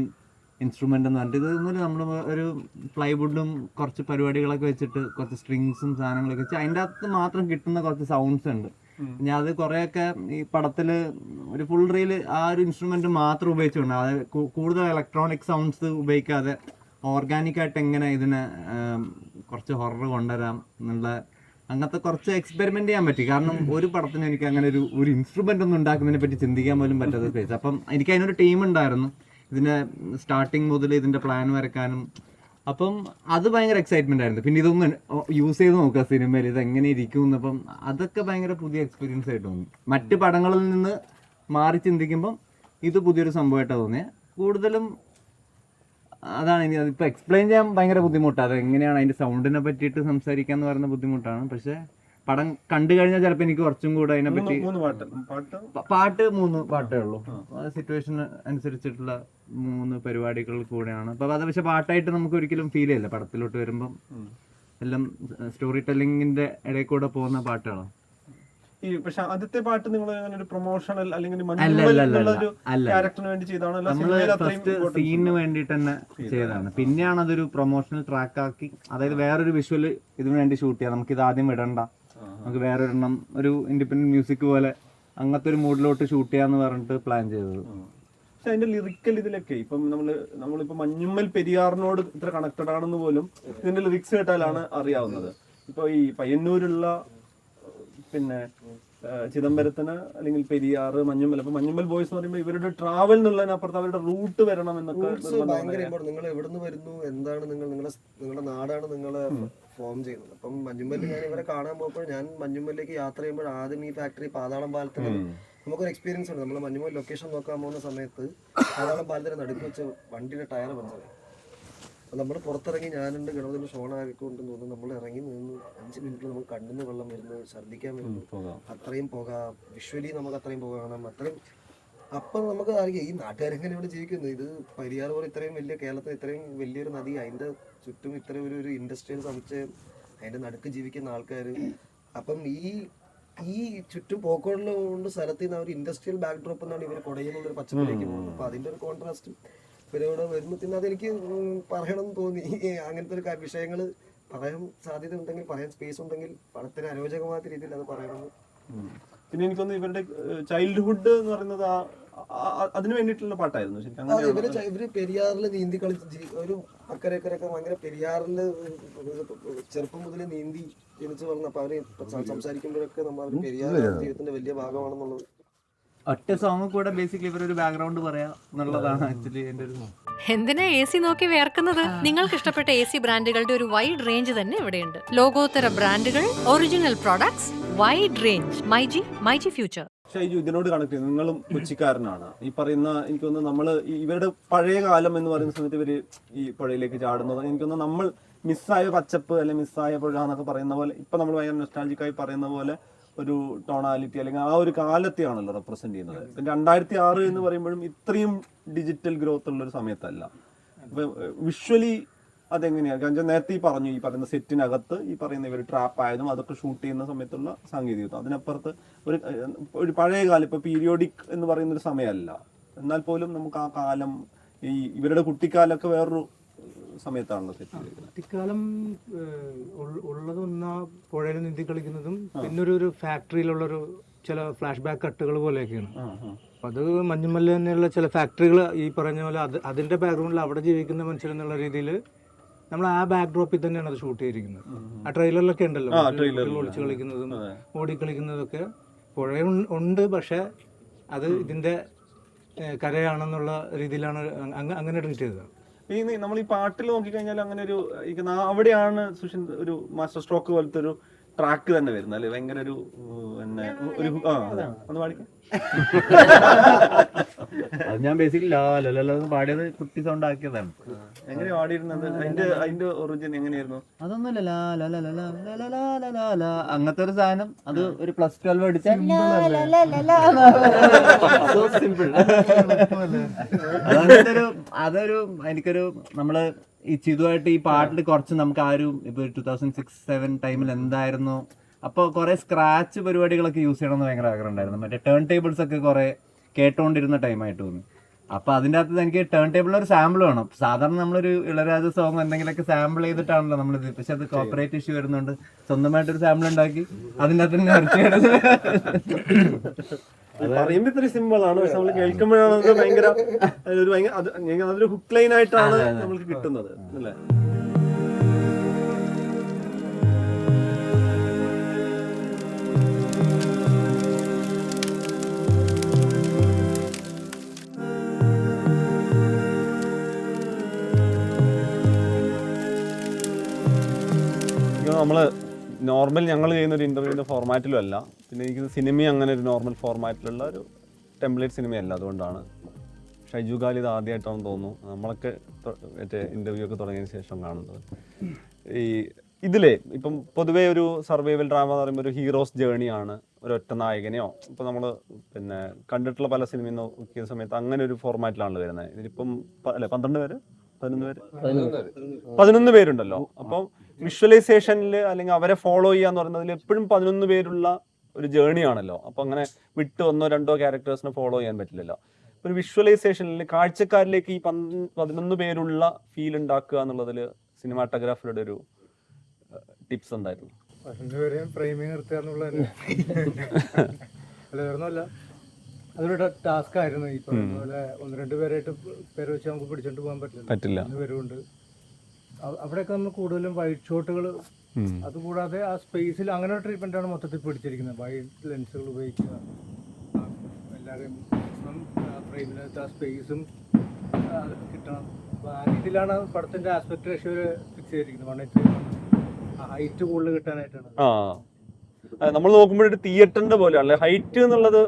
C: ഇൻസ്ട്രുമെന്റ് എന്ന് പറഞ്ഞിട്ട് ഇത് നമ്മൾ ഒരു പ്ലൈവുഡും കുറച്ച് പരിപാടികളൊക്കെ വെച്ചിട്ട് കുറച്ച് സ്ട്രിങ്സും സാധനങ്ങളൊക്കെ വെച്ച് അതിന്റെ അകത്ത് മാത്രം കിട്ടുന്ന കുറച്ച് സൗണ്ട്സ് ഉണ്ട്. ഞാൻ അത് കുറേയൊക്കെ ഈ പടത്തിൽ ഒരു ഫുൾ റീൽ ആ ഒരു ഇൻസ്ട്രുമെന്റ് മാത്രം ഉപയോഗിച്ചുകൊണ്ട് അത് കൂടുതൽ ഇലക്ട്രോണിക് സൗണ്ട്സ് ഉപയോഗിക്കാതെ ഓർഗാനിക് ആയിട്ട് എങ്ങനെ ഇതിനെ കുറച്ച് ഹൊറർ കൊണ്ടുവരാം എന്നുള്ള അങ്ങനത്തെ കുറച്ച് എക്സ്പെരിമെന്റ് ചെയ്യാൻ പറ്റി. കാരണം ഒരു പടത്തിന് എനിക്ക് അങ്ങനെ ഒരു ഒരു ഇൻസ്ട്രുമെന്റ് ഒന്നും ഉണ്ടാക്കുന്നതിനെ പറ്റി ചിന്തിക്കാൻ പോലും പറ്റാത്ത അപ്പം എനിക്ക് അതിനൊരു ടീം ഉണ്ടായിരുന്നു. ഇതിന്റെ സ്റ്റാർട്ടിങ് മുതൽ ഇതിന്റെ പ്ലാൻ വരക്കാനും അപ്പം അത് ഭയങ്കര എക്സൈറ്റ്മെന്റ് ആയിരുന്നു. പിന്നെ ഇതൊന്ന് യൂസ് ചെയ്ത് നോക്കുക സിനിമയിൽ ഇത് എങ്ങനെ ഇരിക്കും അപ്പം അതൊക്കെ ഭയങ്കര പുതിയ എക്സ്പീരിയൻസ് ആയിട്ട് തോന്നി. മറ്റ് പടങ്ങളിൽ നിന്ന് മാറി ചിന്തിക്കുമ്പം ഇത് പുതിയൊരു സംഭവമായിട്ടാണ് തോന്നിയത് കൂടുതലും അതാണ് ഇനി അതിപ്പോൾ എക്സ്പ്ലെയിൻ ചെയ്യാൻ ഭയങ്കര ബുദ്ധിമുട്ടാണ് അത് എങ്ങനെയാണ് അതിന്റെ സൗണ്ടിനെ പറ്റിയിട്ട് സംസാരിക്കാൻ എന്ന് പറയുന്ന ബുദ്ധിമുട്ടാണ്. പക്ഷെ പടം കണ്ടു കഴിഞ്ഞാൽ ചിലപ്പോൾ എനിക്ക് കുറച്ചും കൂടെ അതിനെ പറ്റി
F: പാട്ട്.
C: മൂന്ന് പാട്ടേ ഉള്ളൂ. സിറ്റുവേഷൻ അനുസരിച്ചിട്ടുള്ള മൂന്ന് പരിപാടികൾ കൂടെയാണ്. അപ്പൊ അത് പക്ഷെ പാട്ടായിട്ട് നമുക്ക് ഒരിക്കലും ഫീൽ ചെയ്യില്ല. പടത്തിലോട്ട് വരുമ്പം എല്ലാം സ്റ്റോറി ടെല്ലിങ്ങിന്റെ ഇടയിൽ കൂടെ പോകുന്ന പാട്ടുകളാണ്.
F: ഈ പക്ഷെ ആദ്യത്തെ പാട്ട് നിങ്ങൾ അങ്ങനെ ഒരു പ്രൊമോഷണൽ അല്ലെങ്കിൽ ക്യാരക്ടറിന് വേണ്ടി
C: സീനിന്? തന്നെ ചെയ്തതാണ്. പിന്നെയാണ് അതൊരു പ്രൊമോഷണൽ ട്രാക്ക് ആക്കി. അതായത് വേറൊരു വിഷ്വൽ ഇതിനു വേണ്ടി ഷൂട്ട് ചെയ്യാം. നമുക്ക് ഇത് ആദ്യം വിടണ്ട. നമുക്ക് വേറൊരെണ്ണം ഒരു ഇൻഡിപെൻഡന്റ് മ്യൂസിക് പോലെ അങ്ങനത്തെ ഒരു മൂഡിലോട്ട് ഷൂട്ട് ചെയ്യാന്ന് പറഞ്ഞിട്ട് പ്ലാൻ ചെയ്തത്.
F: പക്ഷെ അതിന്റെ ലിറിക്കൽ ഇതിലൊക്കെ ഇപ്പം നമ്മൾ നമ്മളിപ്പോ മഞ്ഞുമ്മൽ പെരിയാറിനോട് ഇത്ര കണക്റ്റഡ് ആണെന്ന് പോലും ഇതിന്റെ ലിറിക്സ് കേട്ടാലാണ് അറിയാവുന്നത്. ഇപ്പൊ ഈ പയ്യന്നൂരുള്ള പിന്നെ ചിദംബരത്തിന് അല്ലെങ്കിൽ പെരിയാർ മഞ്ഞുമ്മൽ അപ്പൊ മഞ്ഞുമ്മൽ ബോയ്സ് എന്ന് പറയുമ്പോൾ ഇവരുടെ ട്രാവൽ എന്നുള്ളതിനപ്പുറത്ത് അവരുടെ റൂട്ട് വരണം എന്നൊക്കെ.
D: നിങ്ങൾ എവിടെ നിന്ന് വരുന്നു? എന്താണ് നിങ്ങൾ? നിങ്ങളുടെ നിങ്ങളുടെ നാടാണ് നിങ്ങൾ ഫോം ചെയ്യുന്നത്. അപ്പം മഞ്ഞുമ്മൽ ഞാൻ ഇവരെ കാണാൻ പോകുമ്പോൾ ഞാൻ മഞ്ഞുമ്മലിലേക്ക് യാത്ര ചെയ്യുമ്പോൾ ആദ്യം ഈ ഫാക്ടറി പാതാളം പാലത്തിൽ നമുക്കൊരു എക്സ്പീരിയൻസ് ഉണ്ട്. നമ്മൾ മഞ്ഞുമ്മൽ ലൊക്കേഷൻ നോക്കാൻ പോകുന്ന സമയത്ത് പാതാളം പാലത്തിന് നടുക്ക് വെച്ച് വണ്ടിയുടെ ടയർ പഞ്ചറായി അപ്പം നമ്മൾ പുറത്തിറങ്ങി ഞാനുണ്ട് ഗണപതി ഷോൺ ആക്കിക്കൊണ്ട് തോന്നുന്നു. നമ്മൾ ഇറങ്ങി നിന്ന് അഞ്ച് മിനിറ്റ് നമുക്ക് കണ്ണിന് വെള്ളം വരുന്നു ഛർദ്ദിക്കാൻ വരുന്നു. അത്രയും പുക. വിഷ്വലി നമുക്ക് അത്രയും പുക. കാണാം. അത്രയും അപ്പം നമുക്ക് അറിയാം ഈ നാട്ടുകാരെങ്ങനെ ഇവിടെ ജീവിക്കുന്നത്. ഇത് പരിയാർ പോലെ ഇത്രയും വലിയ കേരളത്തിൽ ഇത്രയും വലിയൊരു നദി അതിന്റെ ചുറ്റും ഇത്രയും ഒരു ഒരു ഇൻഡസ്ട്രിയൽ സമുച്ചയം അതിന്റെ നടുക്ക് ജീവിക്കുന്ന ആൾക്കാർ അപ്പം ഈ ഈ ചുറ്റും പോക്കോളിലുകൊണ്ട് സ്ഥലത്ത് നിന്ന് ഒരു ഇൻഡസ്ട്രിയൽ ബാക്ക്ഡ്രോപ്പ് എന്നാണ് ഇവർ കൊടയുന്ന ഒരു പച്ചപ്പിലേക്ക് പോകുന്നത്. അപ്പൊ അതിന്റെ ഒരു കോൺട്രാസ്റ്റ് ഇവരിവിടെ വരുന്നു പിന്നെ അതെനിക്ക് പറയണം തോന്നി. അങ്ങനത്തെ ഒരു വിഷയങ്ങൾ പറയാൻ സാധ്യത ഉണ്ടെങ്കിൽ പറയാൻ സ്പേസ് ഉണ്ടെങ്കിൽ പണത്തിന് അരോചകമായ രീതിയിൽ അത് പറയണമെന്ന്
F: പിന്നെ എനിക്കൊന്ന് ഇവരുടെ ചൈൽഡ്ഹുഡ് എന്ന് പറയുന്നത് ആ- അതിന് വേണ്ടിയിട്ടുള്ള പാട്ടായിരുന്നു. ശരിക്കും ഇവർ
D: ച- ഇവർ പെരിയാറിൽ നീന്തി കളിച്ച് ഒരു അക്കരെ അക്കരയൊക്കെ ഭയങ്കര പെരിയാറിൽ ചെറുപ്പം മുതലേ നീന്തി ജനിച്ചു വളർന്ന അപ്പൊ അവർ ഇപ്പൊ സം- സംസാരിക്കുമ്പോഴൊക്കെ നമ്മൾ അവർ പെരിയാർ ജീവിതത്തിന്റെ വലിയ ഭാഗമാണെന്നുള്ളത്.
C: ഒറ്റ സോങ് കൂടെ ബേസിക്കലി ഇവരൊരു ബാക്ക്ഗ്രൗണ്ട് പറയാ എന്നുള്ളതാണ് ആക്ച്വലി എന്റെ ഒരു
A: എന്തിനാ എ സി നോക്കി വേർക്കുന്നത്? നിങ്ങൾക്ക് ഇഷ്ടപ്പെട്ട എ സി ബ്രാൻഡുകളുടെ ഒരു വൈഡ് റേഞ്ച് തന്നെ ഇവിടെയുണ്ട്. ലോകോത്തര ബ്രാൻഡുകൾ original products wide range myG myG future
F: Shaiju ഇതിനോട് കണക്ട് ചെയ്യുന്നത് നിങ്ങളും കൊച്ചിക്കാരനാണ്. ഈ പറയുന്ന എനിക്കൊന്ന് നമ്മൾ ഇവരുടെ പഴയ കാലം എന്ന് പറയുന്ന സമയത്ത് ഇവർ ഈ പുഴയിലേക്ക് ചാടുന്നത്. എനിക്കൊന്ന് നമ്മൾ മിസ്സായ പച്ചപ്പ് അല്ലെങ്കിൽ മിസ്സായ പുഴ എന്നൊക്കെ പറയുന്ന പോലെ ഇപ്പൊ നമ്മൾ ഭയങ്കര നൊസ്റ്റാൾജിക്കായി പറയുന്ന പോലെ ഒരു ടോണാലിറ്റി അല്ലെങ്കിൽ ആ ഒരു കാലത്തെയാണല്ലോ റെപ്രസെന്റ് ചെയ്യുന്നത്. പിന്നെ രണ്ടായിരത്തി ആറ് എന്ന് പറയുമ്പോഴും ഇത്രയും ഡിജിറ്റൽ ഗ്രോത്ത് ഉള്ള ഒരു സമയത്തല്ല. വിഷ്വലി അതെങ്ങനെയാണ് കാരണം നേരത്തെ ഈ പറഞ്ഞു ഈ പറയുന്ന സെറ്റിനകത്ത് ഈ പറയുന്ന ഇവർ ട്രാപ്പ് ആയതും അതൊക്കെ ഷൂട്ട് ചെയ്യുന്ന സമയത്തുള്ള സാങ്കേതികത്വം. അതിനപ്പുറത്ത് ഒരു ഒരു പഴയ കാലം ഇപ്പൊ പീരിയോഡിക് എന്ന് പറയുന്ന ഒരു സമയമല്ല. എന്നാൽ പോലും നമുക്ക് ആ കാലം ഈ ഇവരുടെ കുട്ടിക്കാലമൊക്കെ വേറൊരു സമയത്താണല്ലോ സെറ്റ്
K: കുട്ടിക്കാലം ഉള്ളത് ഒന്ന് പുഴയിൽ നീന്തി കളിക്കുന്നതും പിന്നൊരു ഒരു ഒരു ഫാക്ടറിയിലുള്ളൊരു ചില ഫ്ലാഷ് ബാക്ക് കട്ടുകൾ പോലെയൊക്കെയാണ് അപ്പം അത് മഞ്ഞുമല്ല തന്നെയുള്ള ചില ഫാക്ടറികൾ ഈ പറഞ്ഞ പോലെ അത് അതിന്റെ ബാക്ക്ഗ്രൗണ്ടിൽ അവിടെ ജീവിക്കുന്ന മനുഷ്യരെന്നുള്ള രീതിയിൽ നമ്മൾ ആ ബാക്ക് ഡ്രോപ്പിൽ തന്നെയാണ് അത് ഷൂട്ട് ചെയ്തിരിക്കുന്നത്. ആ ട്രെയിലറിലൊക്കെ ഉണ്ടല്ലോ. ഒളിച്ച് കളിക്കുന്നതും. ഓടിക്കളിക്കുന്നതൊക്കെ പുഴ ഉണ്ട് പക്ഷെ അത് ഇതിന്റെ കരയാണെന്നുള്ള രീതിയിലാണ് അങ്ങനെ ട്രീറ്റ് ചെയ്തത്.
F: ഈ നമ്മൾ ഈ പാട്ടിൽ നോക്കിക്കഴിഞ്ഞാൽ അങ്ങനെ ഒരു അവിടെയാണ് സുഷിൻ ഒരു മാസ്റ്റർ സ്ട്രോക്ക് പോലത്തെ ഒരു ട്രാക്ക് തന്നെ വരുന്നത് അല്ലെ ഭയങ്കര ഒരു പിന്നെ ഒരു ആ അതെ. ഒന്ന് പാടിക്കാം
C: അത് ഞാൻ ബേസിക്കലി പാടിയത് കുട്ടി സൗണ്ട് ആക്കിയതാണ്
F: എങ്ങനെ പാടിയിരുന്നത് അതിന്റെ അതിന്റെ ഒറിജിൻ എങ്ങനെയായിരുന്നു
C: അതൊന്നുമല്ല ലാ ലാ ലാ ലാ ലാ ലാ ലാ ലാ. അങ്ങനത്തെ ഒരു സാധനം അത് ഒരു പ്ലസ് ട്വൽവ് അടിച്ച സിമ്പിൾ അതൊരു ഒരു അതൊരു എനിക്കൊരു നമ്മൾ ഈ ചിതുമായിട്ട് ഈ പാട്ടിൽ കുറച്ച് നമുക്ക് ആ ഒരു ഇപ്പൊ ടൂ തൗസൻഡ് സിക്സ് സെവൻ ടൈമിൽ എന്തായിരുന്നു? അപ്പൊ കുറെ സ്ക്രാച്ച് പരിപാടികളൊക്കെ യൂസ് ചെയ്യണമെന്ന് ഭയങ്കര ആഗ്രഹം ഉണ്ടായിരുന്നു. മറ്റേ ടേൺ ടേബിൾസ് ഒക്കെ കുറെ കേട്ടോണ്ടിരുന്ന ടൈമായിട്ട് തോന്നി. അപ്പൊ അതിന്റെ അകത്ത് എനിക്ക് ടേൺ ടേബിളിൽ ഒരു സാമ്പിൾ വേണം. സാധാരണ നമ്മളൊരു ഇളരാജ സോങ് എന്തെങ്കിലുമൊക്കെ സാമ്പിൾ ചെയ്തിട്ടാണല്ലോ നമ്മൾ ഇത് പക്ഷെ അത് കോപ്പറേറ്റ് ഇഷ്യൂ വരുന്നുണ്ട് സ്വന്തമായിട്ടൊരു സാമ്പിൾ ഉണ്ടാക്കി അതിന്റെ അകത്ത് തന്നെ
F: പറയുമ്പോ ഇത്ര സിമ്പിൾ ആണ്. പക്ഷെ നമ്മൾ കേൾക്കുമ്പോഴാണ് അത് ഭയങ്കര ഭയങ്കര അതൊരു ഹുക്ക് ലൈൻ ആയിട്ടാണ് നമ്മൾക്ക് കിട്ടുന്നത്. അല്ലേ? നമ്മൾ നോർമൽ ഞങ്ങൾ ചെയ്യുന്ന ഒരു ഇന്റർവ്യൂവിന്റെ ഫോർമാറ്റിലും അല്ല. പിന്നെ എനിക്ക് സിനിമ അങ്ങനെ ഒരു നോർമൽ ഫോർമാറ്റിലുള്ള ഒരു ടെംപ്ലേറ്റ് സിനിമയല്ല. അതുകൊണ്ടാണ് ഷൈജു ഖാലി ഇത് ആദ്യമായിട്ടാണെന്ന് തോന്നുന്നു. നമ്മളൊക്കെ മറ്റേ ഇന്റർവ്യൂ ഒക്കെ തുടങ്ങിയതിന് ശേഷം കാണുന്നത്. ഈ ഇതിലേ ഇപ്പം പൊതുവേ ഒരു സർവൈവൽ ഡ്രാമ എന്ന് പറയുമ്പോൾ ഒരു ഹീറോസ് ജേണിയാണ് ഒരു ഒറ്റ നായകനെയോ ഇപ്പം നമ്മൾ പിന്നെ കണ്ടിട്ടുള്ള പല സിനിമയും നോക്കിയ സമയത്ത് അങ്ങനെ ഒരു ഫോർമാറ്റിലാണല്ലോ വരുന്നത്. ഇതിലിപ്പം അല്ലെ പന്ത്രണ്ട് പേര്? പതിനൊന്ന് പേര്? പതിനൊന്ന് പേരുണ്ടല്ലോ. അപ്പം വിഷ്വലൈസേഷനിൽ അല്ലെങ്കിൽ അവരെ ഫോളോ ചെയ്യാന്ന് പറയുന്നതിൽ എപ്പോഴും പതിനൊന്ന് പേരുള്ള ഒരു ജേണി ആണല്ലോ. അപ്പൊ അങ്ങനെ വിട്ട് ഒന്നോ രണ്ടോ ക്യാരക്ടേഴ്സിനെ ഫോളോ ചെയ്യാൻ പറ്റില്ലല്ലോ. ഒരു വിഷ്വലൈസേഷനിൽ കാഴ്ചക്കാരിലേക്ക് ഈ പതിനൊന്ന് പേരുള്ള ഫീൽ ഉണ്ടാക്കുക എന്നുള്ളതിൽ സിനിമാറ്റോഗ്രാഫറുടെ ഒരു ടിപ്സ് എന്തായിരുന്നു?
K: അതൊരു ടാസ്ക് ആയിരുന്നു. ഈ പറഞ്ഞ പോലെ ഒന്ന് രണ്ട് പേരായിട്ട് പേര് വെച്ച് നമുക്ക് പിടിച്ചോണ്ട് പോകാൻ പറ്റില്ല.
F: പറ്റില്ല
K: ഉണ്ട് പേരുണ്ട് അവിടെയൊക്കെ നമ്മൾ കൂടുതലും വൈറ്റ് ഷോട്ടുകൾ അതുകൂടാതെ ആ സ്പേസിൽ അങ്ങനെ ഒരു ട്രീറ്റ്മെന്റ് ആണ് മൊത്തത്തിൽ പിടിച്ചിരിക്കുന്നത്. വൈറ്റ് ലെൻസുകൾ ഉപയോഗിക്കുക. എല്ലാവരെയും ഫ്രെയിമിനകത്ത് ആ സ്പേസും കിട്ടണം. അപ്പോൾ ആ രീതിയിലാണ് പടത്തിന്റെ ആസ്പെക്ട് റേഷ്യോ ഫിക്സ് ചെയ്തിരിക്കുന്നത്. വൺ എയ്റ്റ് ഹൈറ്റ് കൂടുതൽ കിട്ടാനായിട്ടാണ്.
F: നമ്മൾ നോക്കുമ്പോഴൊരു തിയേറ്ററിന്റെ പോലെയാണ്. ഹൈറ്റ് എന്നുള്ളത്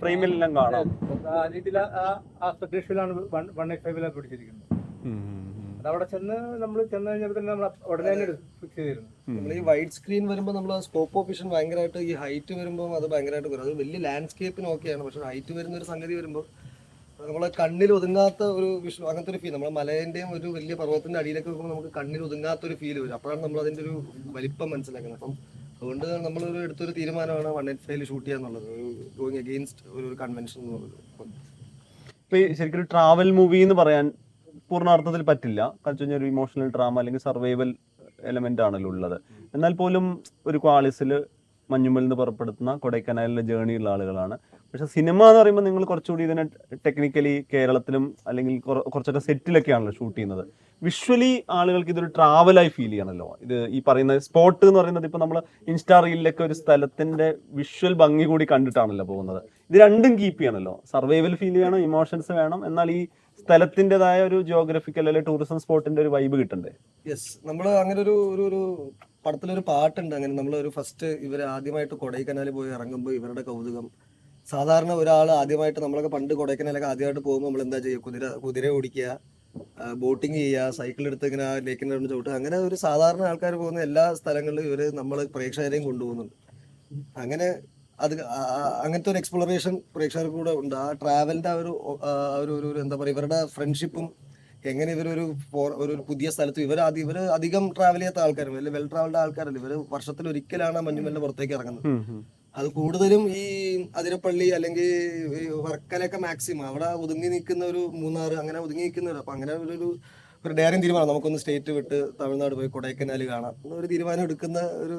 F: ഫ്രെയിമിലെല്ലാം കാണാം.
K: ആ രീതിയിൽ ആ ആസ്പെക്ട് റേഷ്യോയിലാണ് വൺ എയ്റ്റ് ഫൈവിലാണ് പിടിച്ചിരിക്കുന്നത്. അത് അവിടെ ചെന്ന് നമ്മൾ ചെന്ന് കഴിഞ്ഞപ്പോൾ തന്നെ നമ്മൾ ഉടനെ തന്നെ ഫിക്സ് ചെയ്തിരുന്നു.
D: നമ്മൾ ഈ വൈഡ് സ്ക്രീൻ വരുമ്പോൾ നമ്മൾ സ്കോപ്പ് ഓഫ് വിഷൻ ഭയങ്കരമായിട്ട് ഈ ഹൈറ്റ് വരുമ്പോൾ അത് ഭയങ്കരമായിട്ട് വരും. അത് വലിയ ലാൻഡ്സ്കേപ്പിന് ഓക്കെയാണ് പക്ഷെ ഹൈറ്റ് വരുന്ന ഒരു സംഗതി വരുമ്പോൾ നമ്മളെ കണ്ണിൽ ഒതുങ്ങാത്ത ഒരു വിഷു അങ്ങനത്തെ ഒരു ഫീൽ നമ്മളെ മലേന്റെയും ഒരു വലിയ പർവതത്തിന്റെ അടിയിലൊക്കെ വെക്കുമ്പോൾ നമുക്ക് കണ്ണിൽ ഒതുങ്ങാത്ത ഒരു ഫീൽ വരും. അപ്പോഴാണ് നമ്മൾ അതിന്റെ ഒരു വലിപ്പം മനസ്സിലാക്കുന്നത്. അപ്പം അതുകൊണ്ട് നമ്മളൊരു എടുത്തൊരു തീരുമാനമാണ് വൺ എയ്റ്റ് ഫൈവ് ഷൂട്ട് ചെയ്യാന്നുള്ളത്. ഗോയിങ് അഗെയിൻസ്റ്റ് ഒരു കൺവെൻഷൻ എന്നുള്ളത്
F: ഇപ്പൊ ഈ ശരിക്കും ഒരു ട്രാവൽ മൂവി എന്ന് പറയാൻ പൂർണാർത്ഥത്തിൽ പറ്റില്ല. കാരണം ഒരു ഇമോഷണൽ ഡ്രാമ അല്ലെങ്കിൽ സർവൈവൽ എലമെന്റ് ആണല്ലോ ഉള്ളത്. എന്നാൽ പോലും ഒരു ക്വാളിസിൽ മഞ്ഞുമ്മൽ നിന്ന് പുറപ്പെടുത്തുന്ന കൊടൈക്കനാലിലെ ഉള്ള ആളുകളാണ്. പക്ഷെ സിനിമ എന്ന് പറയുമ്പോൾ നിങ്ങൾ കുറച്ചുകൂടി ഇതിനെ ടെക്നിക്കലി കേരളത്തിലും അല്ലെങ്കിൽ കുറച്ചൊക്കെ സെറ്റിലൊക്കെ ആണല്ലോ ഷൂട്ട് ചെയ്യുന്നത്. വിഷ്വലി ആളുകൾക്ക് ഇതൊരു ട്രാവലായി ഫീൽ ചെയ്യണമല്ലോ ഇത് ഈ പറയുന്ന സ്പോട്ട് എന്ന് പറയുന്നത് ഇപ്പൊ നമ്മൾ ഇൻസ്റ്റാ റീലിലൊക്കെ ഒരു സ്ഥലത്തിന്റെ വിഷ്വൽ ഭംഗി കൂടി കണ്ടിട്ടാണല്ലോ പോകുന്നത്. ഇത് രണ്ടും കീപ്പ് ചെയ്യണമല്ലോ സർവൈവൽ ഫീൽ ചെയ്യണം ഇമോഷൻസ് വേണം. എന്നാൽ ഈ സ്ഥലത്തിന്റെതായ ഒരു ജിയോഗ്രഫിക്കൽ അല്ലെങ്കിൽ ടൂറിസം സ്പോട്ടിന്റെ ഒരു വൈബ് കിട്ടണ്ടേ?
D: യെസ് നമ്മൾ അങ്ങനെ ഒരു ഒരു ഒരു പടത്തിലൊരു പാട്ടുണ്ട് അങ്ങനെ. നമ്മൾ ഒരു ഫസ്റ്റ് ഇവർ ആദ്യമായിട്ട് കൊടൈക്കനാലിൽ പോയി ഇറങ്ങുമ്പോൾ ഇവരുടെ കൗതുകം. സാധാരണ ഒരാൾ ആദ്യമായിട്ട് നമ്മളൊക്കെ പണ്ട് കൊടൈക്കനാലൊക്കെ ആദ്യമായിട്ട് പോകുമ്പോൾ നമ്മൾ എന്താ ചെയ്യുക കുതിര കുതിര ഓടിക്കുക ബോട്ടിങ് ചെയ്യുക സൈക്കിൾ എടുത്ത് ഇങ്ങനെ ലേക്കിന്റെ അവിടെ ചവിട്ടുക. അങ്ങനെ ഒരു സാധാരണ ആൾക്കാർ പോകുന്ന എല്ലാ സ്ഥലങ്ങളിലും ഇവർ നമ്മൾ പ്രേക്ഷകരെയും കൊണ്ടുപോകുന്നുണ്ട്. അങ്ങനെ അത് അങ്ങനത്തെ ഒരു എക്സ്പ്ലോറേഷൻ പ്രേക്ഷകർക്ക് കൂടെ ഉണ്ട്. ആ ട്രാവലിന്റെ ആ ഒരു ഒരു ഒരു എന്താ പറയുക ഇവരുടെ ഫ്രണ്ട്ഷിപ്പും എങ്ങനെ ഇവരൊരു ഒരു പുതിയ സ്ഥലത്ത് ഇവർ അത് ഇവർ അധികം ട്രാവൽ ചെയ്യാത്ത ആൾക്കാരും അല്ലെങ്കിൽ വെൽ ട്രാവൽഡ് ആൾക്കാരല്ല. ഇവർ വർഷത്തിൽ ഒരിക്കലാണ് മഞ്ഞു മഞ്ഞുമലിന്റെ പുറത്തേക്ക് ഇറങ്ങുന്നത്. അത് കൂടുതലും ഈ അതിരപ്പള്ളി അല്ലെങ്കിൽ വർക്കലൊക്കെ മാക്സിമം അവിടെ ഒതുങ്ങി നിൽക്കുന്ന ഒരു മൂന്നാർ അങ്ങനെ ഒതുങ്ങി നിൽക്കുന്നവർ അപ്പൊ അങ്ങനെ ഒരു ഒരു ഒരു ഡയറിയും തീരുമാനം. നമുക്കൊന്ന് സ്റ്റേറ്റ് വിട്ട് തമിഴ്നാട് പോയി കൊടൈക്കനാൽ കാണാം. ഒരു തീരുമാനം എടുക്കുന്ന ഒരു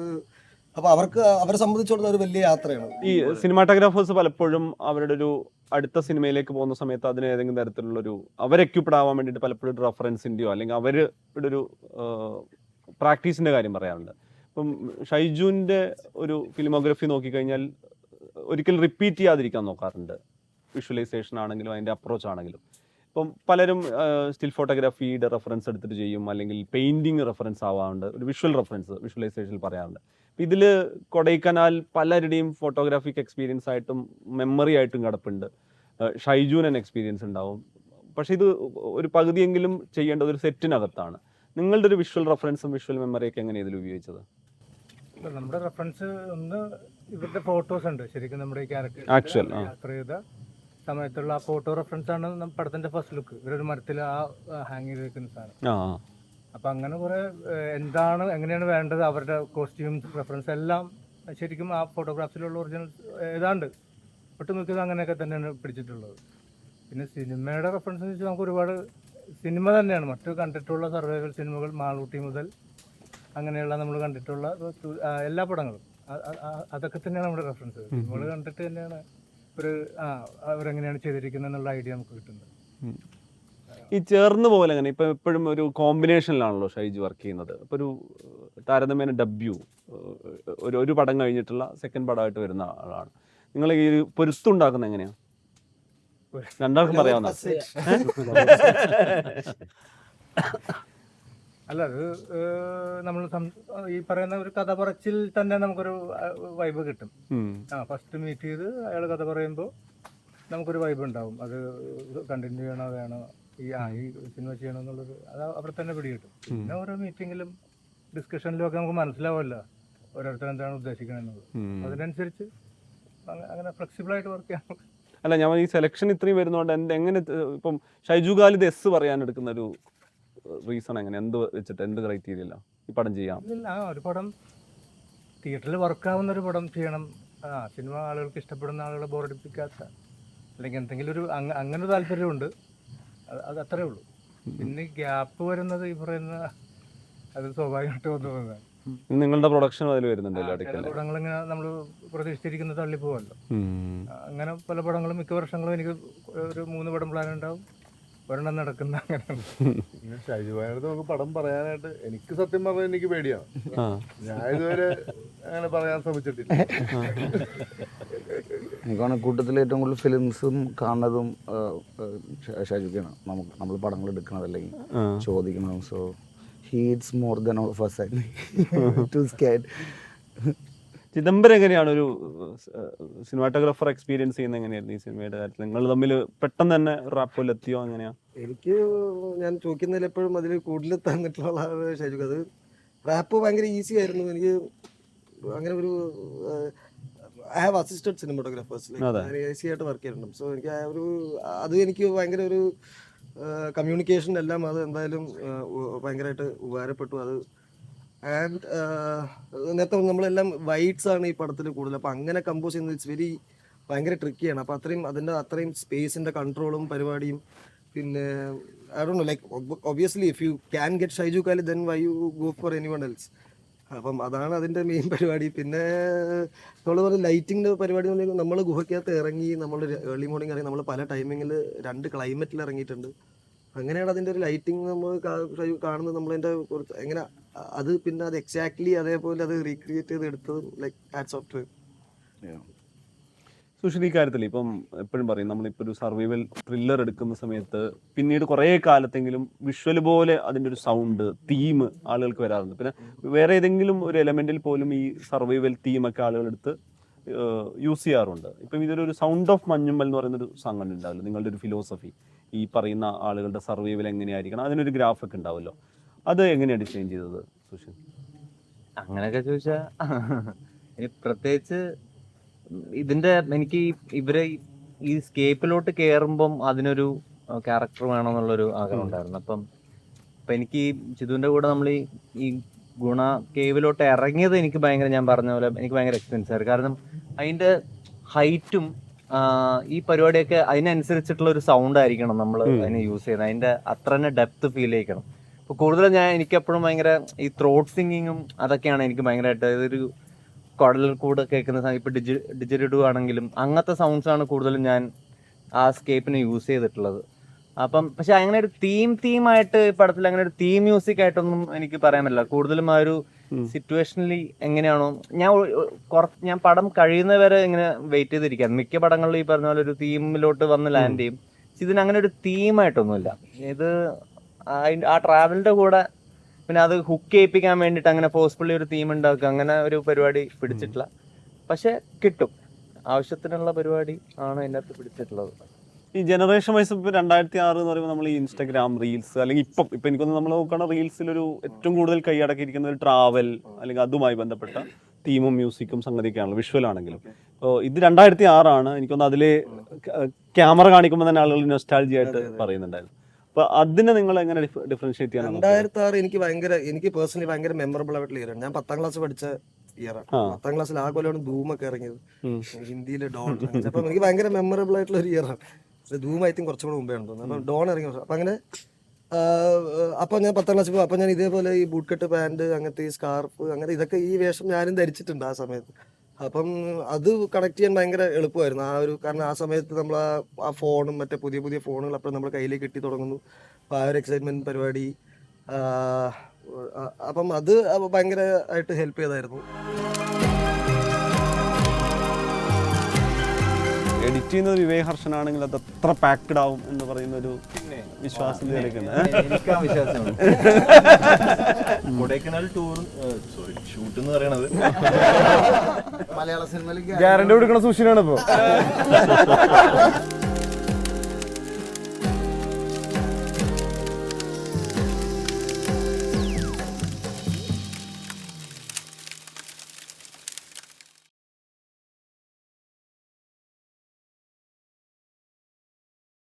D: അപ്പോൾ അവർക്ക് അവരെ സംബന്ധിച്ചിടത്തോളം ഒരു വലിയ യാത്രയാണ്.
F: ഈ സിനിമാറ്റോഗ്രാഫേഴ്സ് പലപ്പോഴും അവരുടെ ഒരു അടുത്ത സിനിമയിലേക്ക് പോകുന്ന സമയത്ത് അതിന് ഏതെങ്കിലും തരത്തിലുള്ളൊരു അവർ എക്യുപ്ഡ് ആവാൻ വേണ്ടിയിട്ട് പലപ്പോഴും ഒരു റെഫറൻസിന്റെയോ അല്ലെങ്കിൽ അവരുടെ ഒരു പ്രാക്ടീസിന്റെ കാര്യം പറയാറുണ്ട്. ഇപ്പം ഷൈജുവിന്റെ ഒരു ഫിലിമോഗ്രഫി നോക്കിക്കഴിഞ്ഞാൽ ഒരിക്കലും റിപ്പീറ്റ് ചെയ്യാതിരിക്കാൻ നോക്കാറുണ്ട്. വിഷ്വലൈസേഷൻ ആണെങ്കിലും അതിന്റെ അപ്രോച്ച് ആണെങ്കിലും. ഇപ്പം പലരും സ്റ്റിൽ ഫോട്ടോഗ്രാഫിയുടെ റെഫറൻസ് എടുത്തിട്ട് ചെയ്യും അല്ലെങ്കിൽ പെയിന്റിങ് റെഫറൻസ് ആവാറുണ്ട്. ഒരു വിഷ്വൽ റെഫറൻസ് വിഷ്വലൈസേഷനിൽ പറയാറുണ്ട്. ഇതിൽ കൊടൈക്കനാൽ പലരുടെയും ഫോട്ടോഗ്രാഫിക് എക്സ്പീരിയൻസ് ആയിട്ടും മെമ്മറി ആയിട്ടും കിടപ്പുണ്ട്. ഷൈജൂനൻ എക്സ്പീരിയൻസ് ഉണ്ടാവും. പക്ഷെ ഇത് ഒരു പകുതിയെങ്കിലും ചെയ്യേണ്ടത് ഒരു സെറ്റിനകത്താണ്. നിങ്ങളുടെ ഒരു വിഷ്വൽ റെഫറൻസും വിഷ്വൽ മെമ്മറിയൊക്കെ എങ്ങനെ ഇതിൽ ഉപയോഗിച്ചത്?
K: നമ്മുടെ റെഫറൻസ് ഒന്ന് ഇവരുടെ ഫോട്ടോസ് ഉണ്ട്. ശരിക്കും നമ്മുടെ ക്യാരക്ടർ. യാത്ര ചെയ്ത സമയത്തുള്ള ആ ഫോട്ടോ റെഫറൻസ് ആണ് പടത്തിന്റെ ഫസ്റ്റ് ലുക്ക് ഇവരൊരു മരത്തിൽ ആ ഹാങ് ചെയ്ത് വെക്കുന്ന സാധനം. അപ്പൊ അങ്ങനെ കുറേ എന്താണ് എങ്ങനെയാണ് വേണ്ടത്? അവരുടെ കോസ്റ്റ്യൂംസ് പ്രിഫറൻസ് എല്ലാം ശരിക്കും ആ ഫോട്ടോഗ്രാഫ്സിലുള്ള ഒറിജിനൽ ഏതാണ്ട് ഒട്ടുമിക്കത് അങ്ങനെയൊക്കെ തന്നെയാണ് പിടിച്ചിട്ടുള്ളത്. പിന്നെ സിനിമയുടെ റെഫറൻസ് വെച്ചാൽ നമുക്ക് ഒരുപാട് സിനിമ തന്നെയാണ്. മറ്റു കണ്ടിട്ടുള്ള സർവേകൾ സിനിമകൾ മാളൂട്ടി മുതൽ അങ്ങനെയുള്ള നമ്മൾ കണ്ടിട്ടുള്ള എല്ലാ പടങ്ങളും. അതൊക്കെ തന്നെയാണ് നമ്മുടെ റെഫറൻസ് സിനിമകൾ കണ്ടിട്ട് തന്നെയാണ് ഒരു ആ അവരെങ്ങനെയാണ് ചെയ്തിരിക്കുന്നത് എന്നുള്ള ഐഡിയ നമുക്ക് കിട്ടുന്നത്.
F: ഈ ചേർന്ന് പോലെ അങ്ങനെ ഇപ്പം എപ്പോഴും ഒരു കോമ്പിനേഷനിലാണല്ലോ ഷൈജു വർക്ക് ചെയ്യുന്നത്. അപ്പോൾ ഒരു താരതമ്യേന ഡബ്യു ഒരു ഒരു പടം കഴിഞ്ഞിട്ടുള്ള സെക്കൻഡ് പടമായിട്ട് വരുന്ന ആളാണ്. നിങ്ങൾ ഈ ഒരു പൊരുത്തുണ്ടാക്കുന്നത് എങ്ങനെയാണ് രണ്ടാൾക്കും പറയാവുന്ന
K: അല്ല അത് നമ്മൾ ഈ പറയുന്ന ഒരു കഥ പറച്ചിൽ തന്നെ നമുക്കൊരു വൈബ് കിട്ടും. ആ ഫസ്റ്റ് മീറ്റ് ചെയ്ത് അയാൾ കഥ പറയുമ്പോൾ നമുക്കൊരു വൈബ് ഉണ്ടാവും. അത് കണ്ടിന്യൂ ചെയ്യണോ വേണോ ഈ ആ ഈ സിനിമ ചെയ്യണം എന്നുള്ളത് അത് അവിടെ തന്നെ പിടികിട്ടും. പിന്നെ ഓരോ മീറ്റിങ്ങിലും ഡിസ്കഷനിലും ഒക്കെ നമുക്ക് മനസ്സിലാവുമല്ലോ ഓരോരുത്തർ എന്താണ് ഉദ്ദേശിക്കണമെന്നത് അതിനനുസരിച്ച് അങ്ങനെ ഫ്ലെക്സിബിളായിട്ട് വർക്ക് ചെയ്യാൻ
F: അല്ല ഞാൻ ഈ സെലക്ഷൻ ഇത്രയും വരുന്നതുകൊണ്ട് എന്റെ എങ്ങനെ ഇപ്പം ഷൈജു ഖാലിദ് എസ് പറയാൻ എടുക്കുന്ന ഒരു റീസൺ എങ്ങനെ? എന്ത് വെച്ചിട്ട് എന്ത് ക്രൈറ്റീരിയല്ല ഈ പടം ചെയ്യാം.
K: ഇല്ല ഒരു പടം തിയേറ്ററിൽ വർക്കാവുന്ന ഒരു പടം ചെയ്യണം. ആ സിനിമ ആളുകൾക്ക് ഇഷ്ടപ്പെടുന്ന ആളുകളെ ബോറടിപ്പിക്കാത്ത അല്ലെങ്കിൽ എന്തെങ്കിലും ഒരു അങ്ങനെ താല്പര്യമുണ്ട് അത് അത് അത്രേ ഉള്ളൂ. പിന്നെ ഗ്യാപ്പ് വരുന്നത് ഈ പറയുന്ന അത് സ്വാഭാവികമായിട്ട് തോന്നുന്നതാണ്
F: നിങ്ങളുടെ പ്രൊഡക്ഷൻ അതിൽ വരുന്നുണ്ടല്ലോ
K: പടങ്ങൾ ഇങ്ങനെ നമ്മൾ പ്രതീക്ഷിച്ചിരിക്കുന്നത് തള്ളിപ്പോവല്ലോ. അങ്ങനെ പല പടങ്ങളും മിക്ക വർഷങ്ങളും എനിക്ക് ഒരു മൂന്ന് പടം പ്ലാൻ ഉണ്ടാവും. ഒരെണ്ണം നടക്കുന്ന അങ്ങനെ
E: ഷൈജുബാനടുത്ത് നമുക്ക് പടം പറയാനായിട്ട് എനിക്ക് സത്യം പറഞ്ഞാൽ എനിക്ക് പേടിയാണ്.
F: ആ.
E: ഞാൻ ഇതുവരെ അങ്ങനെ പറയാൻ ശ്രമിച്ചിട്ടില്ല.
B: എനിക്കാണ് കൂട്ടത്തിൽ ഏറ്റവും കൂടുതൽ ഫിലിംസും കാണുന്നതും ഷാജുക്കാണ് നമുക്ക് നമ്മൾ പടങ്ങൾ എടുക്കണത് അല്ലെങ്കിൽ ചോദിക്കുന്നതും. So heats more than all of us too scared
F: Chidambaram എങ്ങനെയാണ് ഒരു സിനിമാറ്റോഗ്രാഫർ എക്സ്പീരിയൻസ് ചെയ്യുന്ന എങ്ങനെയായിരുന്നു ഈ സിനിമയുടെ കാര്യത്തിൽ? നിങ്ങൾ തമ്മിൽ പെട്ടെന്ന് തന്നെ റാപ്പോയിൽ എത്തിയോ എങ്ങനെയാ?
D: എനിക്ക് ഞാൻ ചോദിക്കുന്നതിൽ എപ്പോഴും അതിൽ കൂടുതൽ തന്നിട്ടുള്ള ഷൈജു അത് റാപ്പ് ഭയങ്കര ഈസി ആയിരുന്നു. എനിക്ക് അങ്ങനെ ഒരു ഐ ഹാവ് അസിസ്റ്റഡ് സിനിമാറ്റോഗ്രാഫേഴ്സ്
F: അതെ.
D: ഈസി ആയിട്ട് വർക്ക് ചെയ്തിട്ടുണ്ട്. സോ എനിക്ക് ആ ഒരു അത് എനിക്ക് ഭയങ്കര ഒരു കമ്മ്യൂണിക്കേഷൻ എല്ലാം അത് എന്തായാലും ഭയങ്കരമായിട്ട് ഉപകാരപ്പെട്ടു. അത് ആൻഡ് നേരത്തെ നമ്മളെല്ലാം വൈറ്റ്സ് ആണ് ഈ പടത്തിൽ കൂടുതൽ. അപ്പം അങ്ങനെ കമ്പോസ് ചെയ്യുന്നത് ഇറ്റ്സ് വെരി ഭയങ്കര ട്രിക്കിയാണ് അപ്പം അത്രയും അതിന്റെ അത്രയും സ്പേസിന്റെ കൺട്രോളും പരിപാടിയും പിന്നെ I do like obviously if you can get Shaiju Khalid then why you go for anyone else അപ്പം അതാണ് അതിന്റെ മെയിൻ പരിപാടി. പിന്നെ നമ്മൾ പറഞ്ഞ ലൈറ്റിങ്ങിന്റെ പരിപാടി എന്ന് പറഞ്ഞാൽ നമ്മൾ ഗുഹയ്ക്കകത്ത് ഇറങ്ങി നമ്മൾ ഏർലി മോർണിംഗ് ഇറങ്ങി നമ്മൾ പല ടൈമിങ്ങിൽ രണ്ട് ക്ലൈമറ്റിൽ ഇറങ്ങിയിട്ടുണ്ട്. അങ്ങനെയാണ് അതിന്റെ ഒരു ലൈറ്റിംഗ് നമ്മൾ കാണുന്നത്. നമ്മളതിന്റെ കുറച്ച് എങ്ങനെ അത് പിന്നെ അത് എക്സാക്ട്ലി അതേപോലെ അത് റീക്രിയേറ്റ് ചെയ്ത് എടുത്തത് ലൈക്ക് ആറ്റ് സോഫ്റ്റ്വെയർ ടു
F: സുഷിത് ഈ കാര്യത്തിൽ ഇപ്പം എപ്പോഴും പറയും നമ്മളിപ്പോൾ ഒരു സർവൈവൽ ത്രില്ലർ എടുക്കുന്ന സമയത്ത് പിന്നീട് കുറേ കാലത്തെങ്കിലും വിഷ്വൽ പോലെ അതിന്റെ ഒരു സൗണ്ട് തീം ആളുകൾക്ക് വരാറുണ്ട്. പിന്നെ വേറെ ഏതെങ്കിലും ഒരു എലമെന്റിൽ പോലും ഈ സർവൈവൽ തീമൊക്കെ ആളുകളെടുത്ത് യൂസ് ചെയ്യാറുണ്ട്. ഇപ്പം ഇതൊരു സൗണ്ട് ഓഫ് മഞ്ഞുമ്മൽ എന്ന് പറയുന്നൊരു സംഘടന ഉണ്ടാവില്ല? നിങ്ങളുടെ ഒരു ഫിലോസഫി ഈ പറയുന്ന ആളുകളുടെ സർവൈവൽ എങ്ങനെയായിരിക്കണം? അതിനൊരു ഗ്രാഫൊക്കെ ഉണ്ടാവുമല്ലോ. അത് എങ്ങനെയാണ് ഡിസൈൻ ചെയ്തത് സുഷിത്
C: അങ്ങനെയൊക്കെ ചോദിച്ചാ ഇനി പ്രത്യേകിച്ച് ഇതിന്റെ എനിക്ക് ഇവരെ ഈ- സ്കേപ്പിലോട്ട് കയറുമ്പം അതിനൊരു ക്യാരക്ടർ വേണമെന്നുള്ളൊരു ആഗ്രഹം ഉണ്ടായിരുന്നു. അപ്പം അപ്പം എനിക്ക് ഈ ചിതുവിന്റെ കൂടെ നമ്മൾ ഈ ഈ ഗുണ കേവിലോട്ട് ഇറങ്ങിയത് എനിക്ക് ഭയങ്കര ഞാൻ പറഞ്ഞ പോലെ എനിക്ക് ഭയങ്കര എക്സ്പെൻസ് ആയിരുന്നു. കാരണം അതിന്റെ ഹൈറ്റും ഈ പരിപാടിയൊക്കെ അതിനനുസരിച്ചിട്ടുള്ള ഒരു സൗണ്ട് ആയിരിക്കണം നമ്മൾ അതിന് യൂസ് ചെയ്യുന്നത്. അതിന്റെ അത്ര തന്നെ ഡെപ്ത് ഫീൽ ചെയ്യിക്കണം. ഇപ്പൊ കൂടുതലും ഞാൻ എനിക്ക് എപ്പോഴും ഭയങ്കര ഈ ത്രോട്ട് സിംഗിങ്ങും അതൊക്കെയാണ് എനിക്ക് ഭയങ്കരമായിട്ട് ഇതൊരു കുടൽ കൂടെ കേൾക്കുന്ന ഇപ്പൊ ഡിജി ഡിജിറ്റു ആണെങ്കിലും അങ്ങനത്തെ സൗണ്ട്സ് ആണ് കൂടുതലും ഞാൻ ആ സ്കേപ്പിന് യൂസ് ചെയ്തിട്ടുള്ളത്. അപ്പം പക്ഷെ അങ്ങനെ ഒരു തീം തീമായിട്ട് പടത്തിൽ അങ്ങനെ ഒരു തീം മ്യൂസിക് ആയിട്ടൊന്നും എനിക്ക് പറയാൻ പറ്റില്ല. കൂടുതലും ആ ഒരു സിറ്റുവേഷനലി എങ്ങനെയാണോ ഞാൻ ഞാൻ പടം കഴിയുന്നവരെ ഇങ്ങനെ വെയിറ്റ് ചെയ്തിരിക്കാൻ മിക്ക പടങ്ങളിലും ഈ പറഞ്ഞ പോലെ ഒരു തീമിലോട്ട് വന്ന് ലാൻഡ് ചെയ്യും. പക്ഷെ ഇതിന് അങ്ങനെ ഒരു തീമായിട്ടൊന്നുമില്ല. ഇത് ആ ട്രാവലിന്റെ കൂടെ പിന്നെ അത് ഹുക്ക് ചെയ്യിപ്പിക്കാൻ വേണ്ടിയിട്ട് അങ്ങനെ ഫോഴ്സ്ഫുള്ളി ഒരു തീം ഉണ്ടാക്കുക അങ്ങനെ ഒരു പരിപാടി പിടിച്ചിട്ടില്ല. പക്ഷെ കിട്ടും. ആവശ്യത്തിനുള്ള പരിപാടി ആണ് അതിന്റെ അകത്ത് പിടിച്ചിട്ടുള്ളത്.
F: ഈ ജനറേഷൻ വൈസ് ഇപ്പോൾ രണ്ടായിരത്തി ആറ് എന്ന് പറയുമ്പോൾ നമ്മൾ ഈ ഇൻസ്റ്റാഗ്രാം റീൽസ് അല്ലെങ്കിൽ ഇപ്പം ഇപ്പം എനിക്കൊന്ന് നമ്മൾ നോക്കുകയാണ് റീൽസിലൊരു ഏറ്റവും കൂടുതൽ കൈയടക്കിയിരിക്കുന്ന ഒരു ട്രാവൽ അല്ലെങ്കിൽ അതുമായി ബന്ധപ്പെട്ട തീമും മ്യൂസിക്കും സംഗതിയൊക്കെയാണല്ലോ വിഷ്വൽ ആണെങ്കിലും. അപ്പോൾ ഇത് രണ്ടായിരത്തി ആറാണ് എനിക്കൊന്ന് അതിൽ ക്യാമറ കാണിക്കുമ്പോൾ തന്നെ ആളുകൾ നൊസ്റ്റാൾജി ആയിട്ട് പറയുന്നുണ്ടായിരുന്നു. അതിനെ നിങ്ങൾ എങ്ങനെ ഡിഫറൻഷിയേറ്റ് നോക്കുന്നത്?
D: രണ്ടായിരത്തി ആറ് എനിക്ക് ഭയങ്കര എനിക്ക് പേഴ്സണലി ഭയങ്കര മെമ്മറബിൾ ആയിട്ടുള്ള ഇയറാണ് ഞാൻ പത്താം ക്ലാസ് പഠിച്ച ഇയറാണ്. പത്താം ക്ലാസ്സിൽ ആ കൊല്ലമാണ് ധൂമൊക്കെ ഇറങ്ങിയത്. ഹിന്ദിയിലെ ഡോൾ അപ്പം എനിക്ക് ഭയങ്കര മെമ്മറബിൾ ആയിട്ടുള്ള ഒരു ഇയറാണ് ധൂം ഐ തിങ്ക് കുറച്ചും കൂടെ മുമ്പേ ഉണ്ടോ? അപ്പം ഡോൺ ഇറങ്ങിയ വർഷം അപ്പം അങ്ങനെ അപ്പം ഞാൻ പത്താം ക്ലാസ്സിൽ പോകും അപ്പം ഞാൻ ഇതേപോലെ ഈ ബൂട്ട് കട്ട് പാന്റ് അങ്ങനത്തെ ഈ സ്കാർഫ് അങ്ങനെ ഇതൊക്കെ ഈ വേഷം ഞാനും ധരിച്ചിട്ടുണ്ട് ആ സമയത്ത്. അപ്പം അത് കണക്ട് ചെയ്യാൻ ഭയങ്കര എളുപ്പമായിരുന്നു. ആ ഒരു കാരണം ആ സമയത്ത് നമ്മൾ ആ ഫോണും മറ്റേ പുതിയ പുതിയ ഫോണുകൾ അപ്പം നമ്മുടെ കയ്യിലേക്ക് കിട്ടി തുടങ്ങുന്നു. അപ്പം ആ ഒരു എക്സൈറ്റ്മെന്റ് പരിപാടി അപ്പം അത് ഭയങ്കര ആയിട്ട് ഹെൽപ്പ് ചെയ്തായിരുന്നു.
F: എഡിറ്റ് ചെയ്യുന്നത് വിവേക് ഹർഷനാണെങ്കിൽ അത് അത്ര പാക്ഡ് ആവും എന്ന് പറയുന്ന ഒരു
C: വിശ്വാസം കൊടൈക്കനാൽ ടൂർ സോറി ഷൂട്ട് എന്ന് പറയണത്.
B: മലയാള സിനിമയിൽ
E: ഗ്യാരണ്ടി കൊടുക്കണ സുഷിനാണ് ഇപ്പൊ.